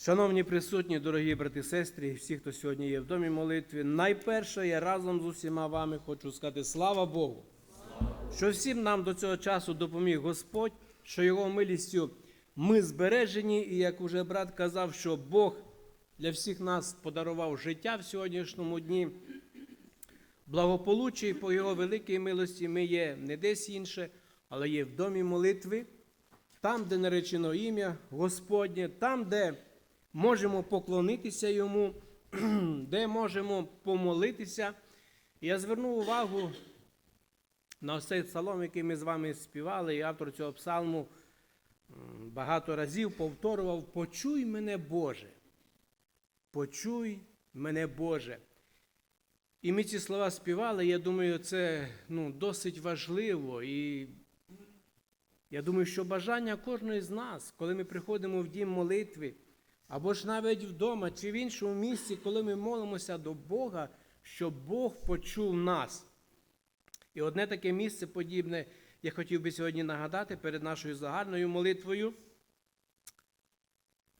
Шановні присутні, дорогі брати і сестри, всі, хто сьогодні є в домі молитви, найперше я разом з усіма вами хочу сказати слава Богу, що всім нам до цього часу допоміг Господь, що Його милістю ми збережені, і як уже брат казав, що Бог для всіх нас подарував життя в сьогоднішньому дні. Благополуччя і по Його великій милості ми є не десь інше, але є в домі молитви, там, де наречено ім'я Господнє, там, де можемо поклонитися Йому, де можемо помолитися. Я звернув увагу на цей псалом, який ми з вами співали, і автор цього псалму багато разів повторював: Почуй мене, Боже. Почуй мене, Боже. І ми ці слова співали, я думаю, це ну, досить важливо. І я думаю, що бажання кожної з нас, коли ми приходимо в дім молитви, або ж навіть вдома чи в іншому місці, коли ми молимося до Бога, щоб Бог почув нас. І одне таке місце подібне я хотів би сьогодні нагадати перед нашою загальною молитвою.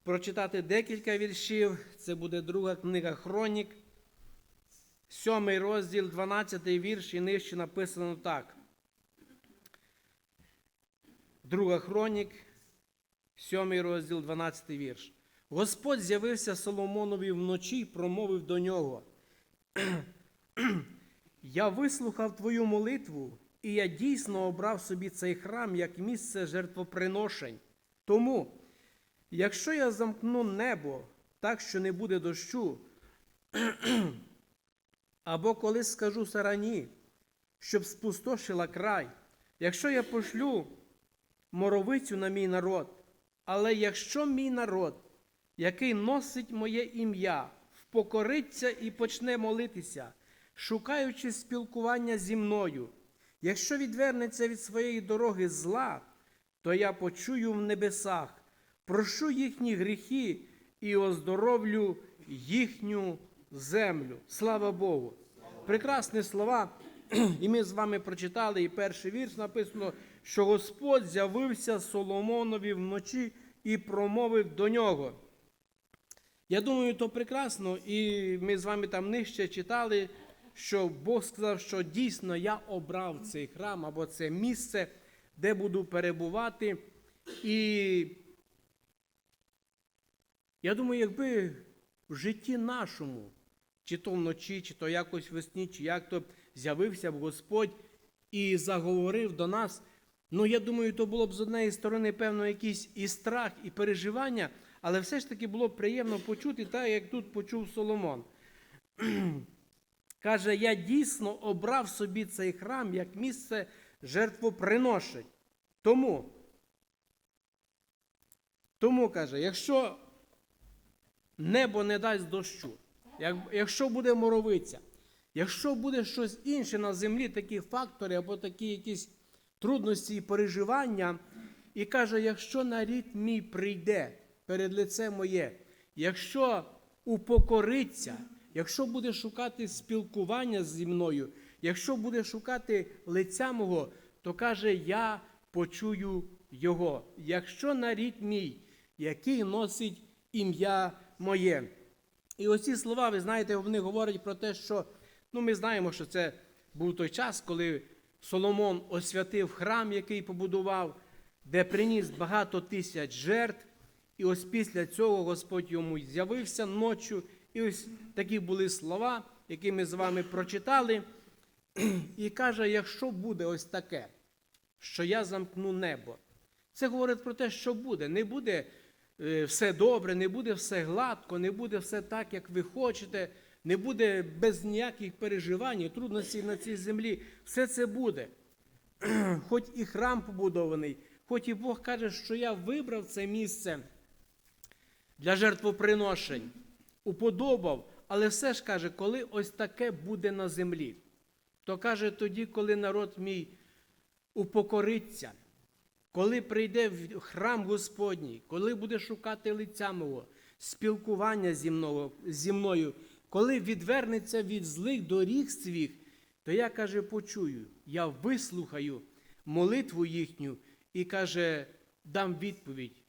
Прочитати декілька віршів. Це буде друга книга Хронік, сьомий розділ, 12 вірш, і нижче написано так. Друга Хронік, сьомий розділ, 12 вірш. Господь з'явився Соломонові вночі і промовив до нього. Я вислухав твою молитву, і я дійсно обрав собі цей храм як місце жертвоприношень. Тому, якщо я замкну небо так, що не буде дощу, або коли скажу сарані, щоб спустошила край, якщо я пошлю моровицю на мій народ, але якщо мій народ, який носить моє ім'я, впокориться і почне молитися, шукаючи спілкування зі мною, якщо відвернеться від своєї дороги зла, то я почую в небесах, прошу їхні гріхи і оздоровлю їхню землю. Слава Богу! Прекрасні слова. І ми з вами прочитали, і перший вірш написано, що Господь з'явився Соломонові вночі і промовив до нього. Я думаю, то прекрасно, і ми з вами там нижче читали, що Бог сказав, що дійсно я обрав цей храм або це місце, де буду перебувати. І я думаю, якби в житті нашому, чи то вночі, чи то якось весні, чи як то з'явився б Господь і заговорив до нас. Ну, я думаю, то було б з однієї сторони, певно, якийсь і страх, і переживання, але все ж таки було б приємно почути, так як тут почув Соломон. Каже, я дійсно обрав собі цей храм як місце жертвоприношень. Тому, тому каже, якщо небо не дасть дощу, як, якщо буде моровиця, якщо буде щось інше на землі, такі фактори або такі якісь трудності і переживання, і каже, якщо нарід мій прийде перед лице моє, якщо упокориться, якщо буде шукати спілкування зі мною, якщо буде шукати лиця мого, то каже, я почую його. Якщо нарід мій, який носить ім'я моє. І оці слова, ви знаєте, вони говорять про те, що ну, ми знаємо, що це був той час, коли Соломон освятив храм, який побудував, де приніс багато тисяч жертв. І ось після цього Господь йому з'явився ночі. І ось такі були слова, які ми з вами прочитали. І каже: якщо буде ось таке, що я замкну небо, це говорить про те, що буде. Не буде е, все добре, не буде все гладко, не буде все так, як ви хочете, не буде без ніяких переживань, трудностей на цій землі. Все це буде. Хоч і храм побудований, хоч і Бог каже, що я вибрав це місце для жертвоприношень, уподобав, але все ж каже, коли ось таке буде на землі, то каже тоді, коли народ мій упокориться, коли прийде в храм Господній, коли буде шукати лиця мого, спілкування зі мною, зі мною, коли відвернеться від злих доріг своїх, то я каже, почую, я вислухаю молитву їхню і каже, дам відповідь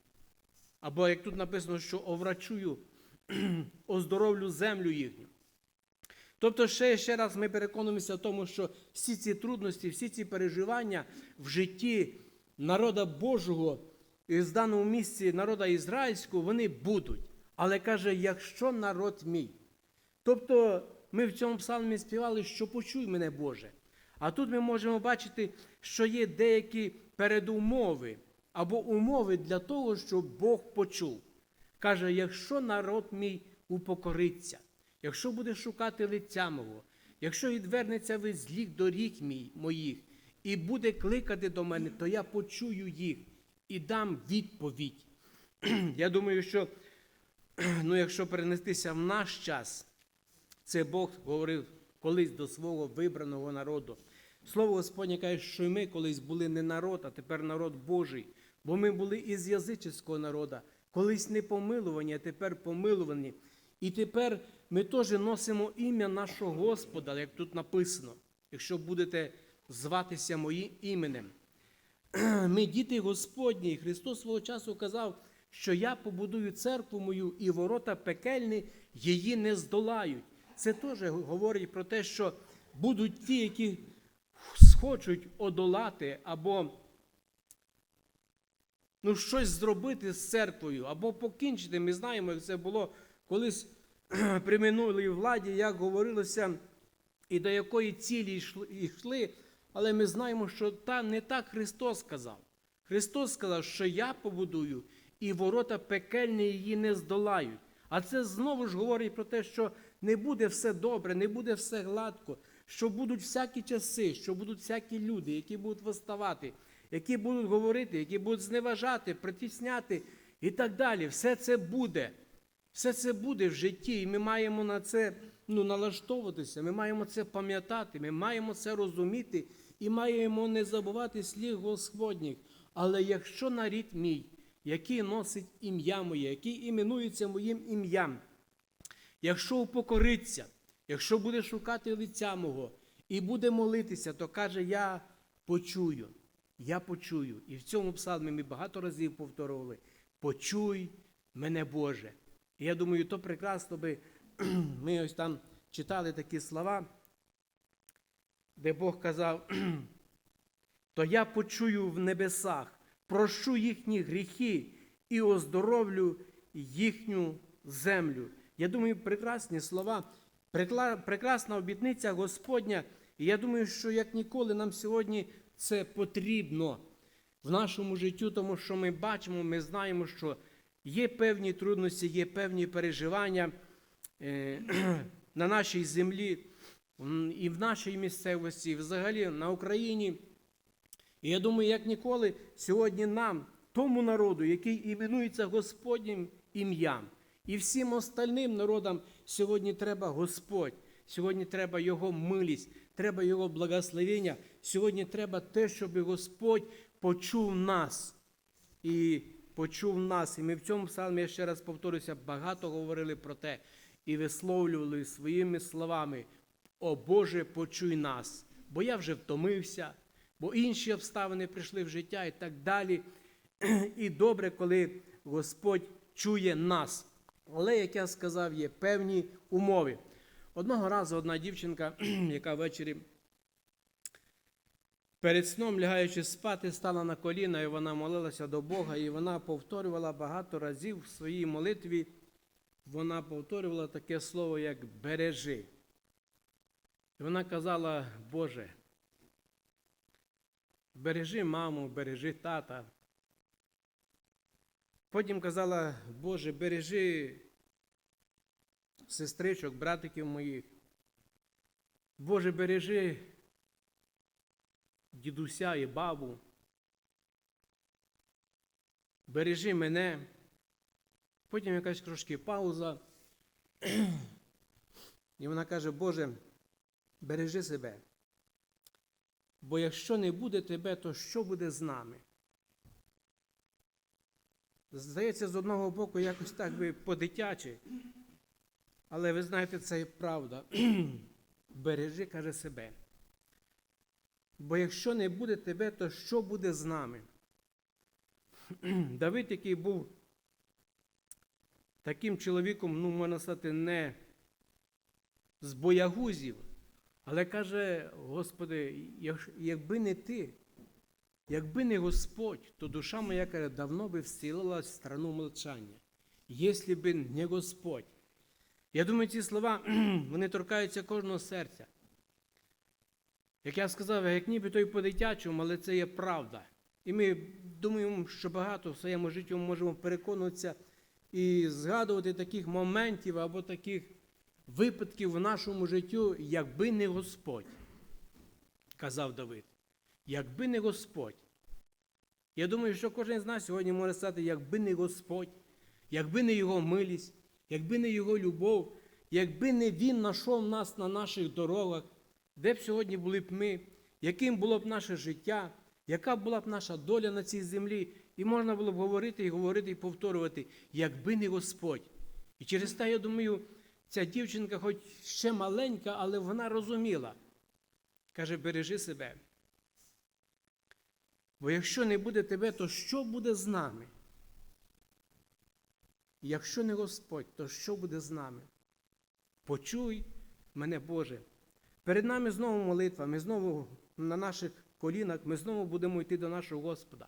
Або як тут написано, що оврачую, оздоровлю землю їхню. Тобто, ще ще раз ми переконуємося в тому, що всі ці трудності, всі ці переживання в житті народа Божого і в даному місці народа ізраїльського, вони будуть. Але каже, якщо народ мій. Тобто ми в цьому псалмі співали, що почуй мене, Боже. А тут ми можемо бачити, що є деякі передумови або умови для того, щоб Бог почув. Каже, якщо народ мій упокориться, якщо буде шукати лиця мого, якщо відвернеться від злих доріг мій, моїх і буде кликати до мене, то я почую їх і дам відповідь. Я думаю, що ну, якщо перенестися в наш час, це Бог говорив колись до свого вибраного народу. Слово Господнє каже, що ми колись були не народ, а тепер народ Божий, бо ми були із язичського народу, колись не помилувані, а тепер помилувані. І тепер ми теж носимо ім'я нашого Господа, як тут написано, якщо будете зватися моїм іменем. Ми діти Господні, Христос свого часу казав, що я побудую церкву мою, і ворота пекельні її не здолають. Це теж говорить про те, що будуть ті, які схочуть одолати або ну, щось зробити з церквою, або покінчити. Ми знаємо, як це було колись при минулій владі, як говорилося, і до якої цілі йшли. Але ми знаємо, що та, не так Христос сказав. Христос сказав, що я побудую, і ворота пекельні її не здолають. А це знову ж говорить про те, що не буде все добре, не буде все гладко, що будуть всякі часи, що будуть всякі люди, які будуть виставати, які будуть говорити, які будуть зневажати, притісняти і так далі. Все це буде. Все це буде в житті, і ми маємо на це ну, налаштовуватися, ми маємо це пам'ятати, ми маємо це розуміти і маємо не забувати слів Господніх. Але якщо нарід мій, який носить ім'я моє, який іменується моїм ім'ям, якщо упокориться, якщо буде шукати лиця мого і буде молитися, то каже, я почую, я почую. І в цьому псалмі ми багато разів повторювали: почуй мене, Боже. І я думаю, то прекрасно би ми ось там читали такі слова, де Бог казав, то я почую в небесах, прощу їхні гріхи і оздоровлю їхню землю. Я думаю, прекрасні слова, прекрасна обітниця Господня. І я думаю, що як ніколи нам сьогодні це потрібно в нашому житті, тому що ми бачимо, ми знаємо, що є певні трудності, є певні переживання е, на нашій землі і в нашій місцевості, і взагалі на Україні. І я думаю, як ніколи, сьогодні нам, тому народу, який іменується Господнім ім'ям, і всім остальним народам сьогодні треба Господь, сьогодні треба Його милість, треба Його благословення, сьогодні треба те, щоб Господь почув нас. І почув нас. І ми в цьому псалмі, я ще раз повторюся, багато говорили про те і висловлювали своїми словами: О Боже, почуй нас, бо я вже втомився, бо інші обставини прийшли в життя і так далі. І добре, коли Господь чує нас. Але, як я сказав, є певні умови. Одного разу одна дівчинка, яка ввечері перед сном, лягаючи спати, стала на коліна, і вона молилася до Бога, і вона повторювала багато разів в своїй молитві. Вона повторювала таке слово, як бережи. І вона казала, Боже, бережи маму, бережи тата. Потім казала, Боже, бережи сестричок, братиків моїх. Боже, бережи дідуся і бабу. Бережи мене. Потім якась трошки пауза. І вона каже, Боже, бережи себе. Бо якщо не буде тебе, то що буде з нами? Здається, з одного боку, якось так би по-дитячі. Але ви знаєте, це і правда. Бережи, каже себе. Бо якщо не буде тебе, то що буде з нами? Давид, який був таким чоловіком, ну, можна сказати, не з боягузів, але каже, Господи, якби не ти, якби не Господь, то душа моя каже, давно би вселилась в страну молчання. Якщо би не Господь. Я думаю, ці слова вони торкаються кожного серця. Як я сказав, як ніби той по-дитячому, але це є правда. І ми думаємо, що багато в своєму житті ми можемо переконуватися і згадувати таких моментів або таких випадків в нашому життю, якби не Господь, казав Давид. Якби не Господь. Я думаю, що кожен з нас сьогодні може сказати, якби не Господь, якби не Його милість, якби не Його любов, якби не Він знайшов нас на наших дорогах, де б сьогодні були б ми, яким було б наше життя, яка була б наша доля на цій землі, і можна було б говорити і говорити і повторювати, якби не Господь. І через те, я думаю, ця дівчинка, хоч ще маленька, але вона розуміла. Каже, бережи себе. Бо якщо не буде тебе, то що буде з нами? Якщо не Господь, то що буде з нами? Почуй мене, Боже. Перед нами знову молитва, ми знову на наших колінах, ми знову будемо йти до нашого Господа.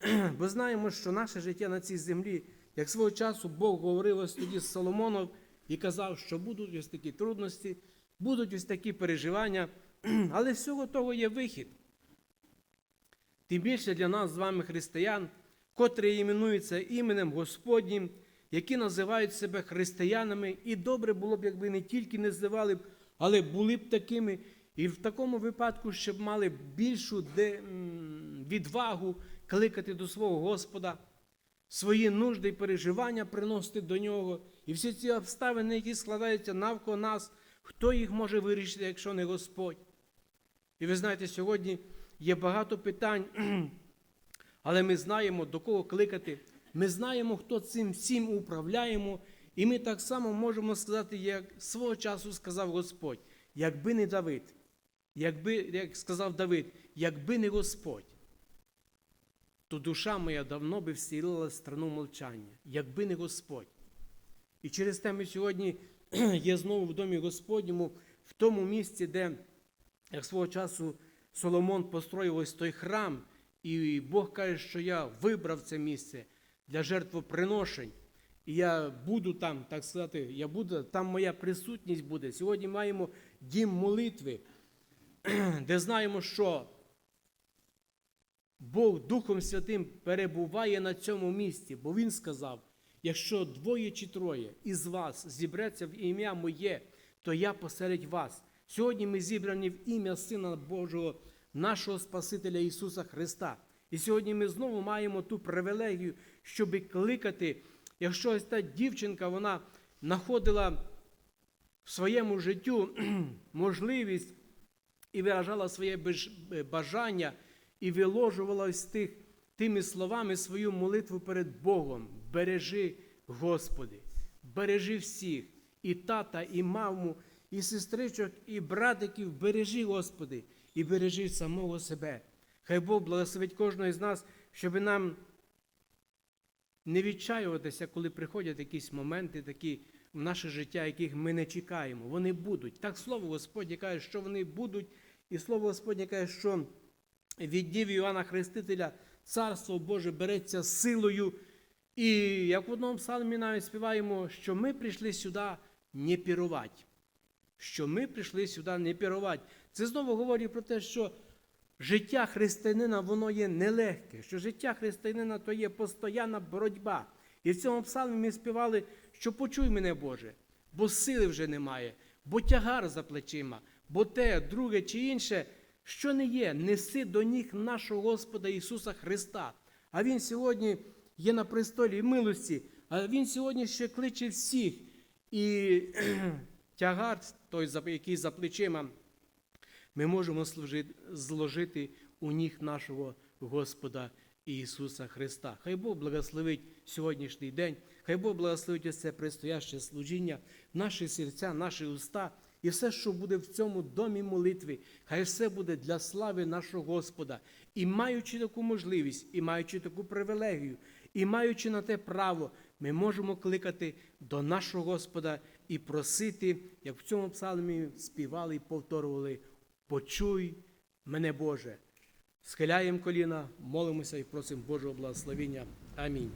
Бо знаємо, що наше життя на цій землі, як свого часу Бог говорив ось тоді з Соломоном і казав, що будуть ось такі трудності, будуть ось такі переживання, але всього того є вихід. Тим більше для нас з вами християн, котрі іменуються іменем Господнім, які називають себе християнами, і добре було б, якби не тільки не називали б, але були б такими, і в такому випадку щоб мали більшу відвагу кликати до свого Господа, свої нужди і переживання приносити до нього. І всі ці обставини, які складаються навколо нас, хто їх може вирішити, якщо не Господь? І ви знаєте, сьогодні є багато питань, але ми знаємо, до кого кликати. Ми знаємо, хто цим всім управляємо, і ми так само можемо сказати, як свого часу сказав Господь, якби не Давид, якби, як сказав Давид, якби не Господь, то душа моя давно би вселила в страну мовчання, якби не Господь. І через те ми сьогодні є знову в домі Господньому, в тому місці, де, як свого часу, Соломон построїв ось той храм, і Бог каже, що я вибрав це місце для жертвоприношень. І я буду там, так сказати, я буду, там моя присутність буде. Сьогодні маємо дім молитви, де знаємо, що Бог Духом Святим перебуває на цьому місці, бо Він сказав: якщо двоє чи троє із вас зібреться в ім'я моє, то я посеред вас. Сьогодні ми зібрані в ім'я Сина Божого, нашого Спасителя Ісуса Христа. І сьогодні ми знову маємо ту привілегію, щоб кликати, якщо ось та дівчинка вона знаходила в своєму життю можливість і виражала своє бажання, і виложувала ось тих, тими словами свою молитву перед Богом. Бережи, Господи, бережи всіх, і тата, і маму, і сестричок, і братиків, бережи, Господи, і бережи самого себе. Хай Бог благословить кожного з нас, щоб нам не відчаюватися, коли приходять якісь моменти такі в наше життя, яких ми не чекаємо. Вони будуть. Так слово Господнє каже, що вони будуть, і слово Господнє каже, що від днів Іоанна Хрестителя Царство Боже береться силою. І як в одному псалмі навіть співаємо, що ми прийшли сюди не пірувати. Що ми прийшли сюди не пірувати. Це знову говорить про те, що життя християнина воно є нелегке, що життя християнина то є постоянна боротьба. І в цьому псалмі ми співали, що почуй мене, Боже, бо сили вже немає, бо тягар за плечима, бо те, друге чи інше, що не є, неси до ніг нашого Господа Ісуса Христа. А Він сьогодні є на престолі милості, а Він сьогодні ще кличе всіх. І тягар, той, який за плечима, ми можемо служити, зложити у ніг нашого Господа Ісуса Христа. Хай Бог благословить сьогоднішній день, хай Бог благословить це предстояще служіння, наші серця, наші уста і все, що буде в цьому домі молитви, хай все буде для слави нашого Господа. І маючи таку можливість, і маючи таку привілегію, і маючи на те право, ми можемо кликати до нашого Господа і просити, як в цьому псалмі співали і повторювали: Почуй мене, Боже. Схиляємо коліна, молимося і просимо Божого благословення. Амінь.